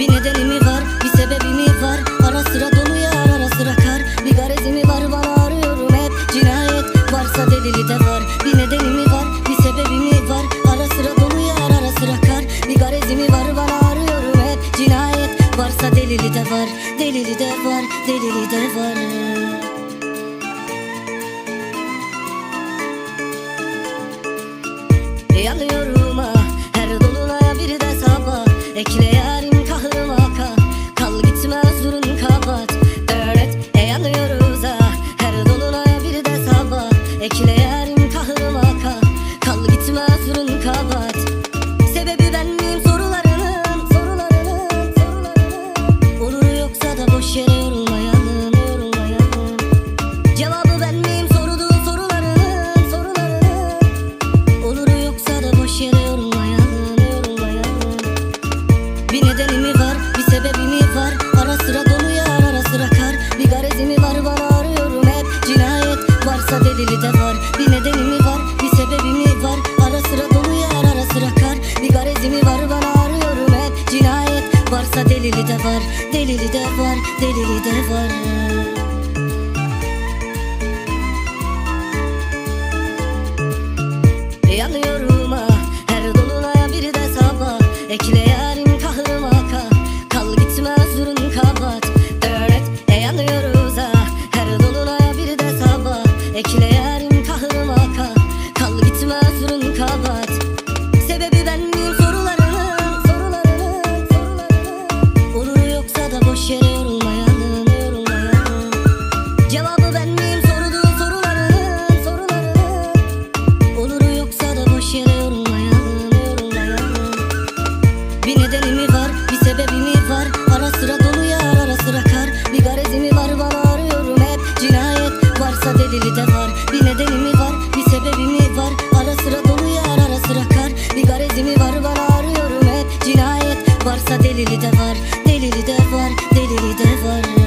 Bir nedeni mi var bir sebebi mi var? Ara sıra dolu yağar ara sıra kar. Bir garezi mi var bana arıyorum hep Cinayet. Varsa delili de var Bir nedeni mi var bir sebebi mi var? Ara sıra dolu yağar ara sıra kar. Bir garezi mi var bana arıyorum hep Cinayet. Varsa delili de var Delili de var delili de var. Yanıyorum ha her dolunaya bir de sabah. Ekleye Asrın kaba varsa delili de var Delili de var, delili de var. delili de var Bir nedeni mi var bir sebebi mi var? Ara sıra dolu yağar ara sıra kar. Bir garezi mi var? Bana arıyorum hep Cinayet. Varsa delili de var Delili de var delili de var.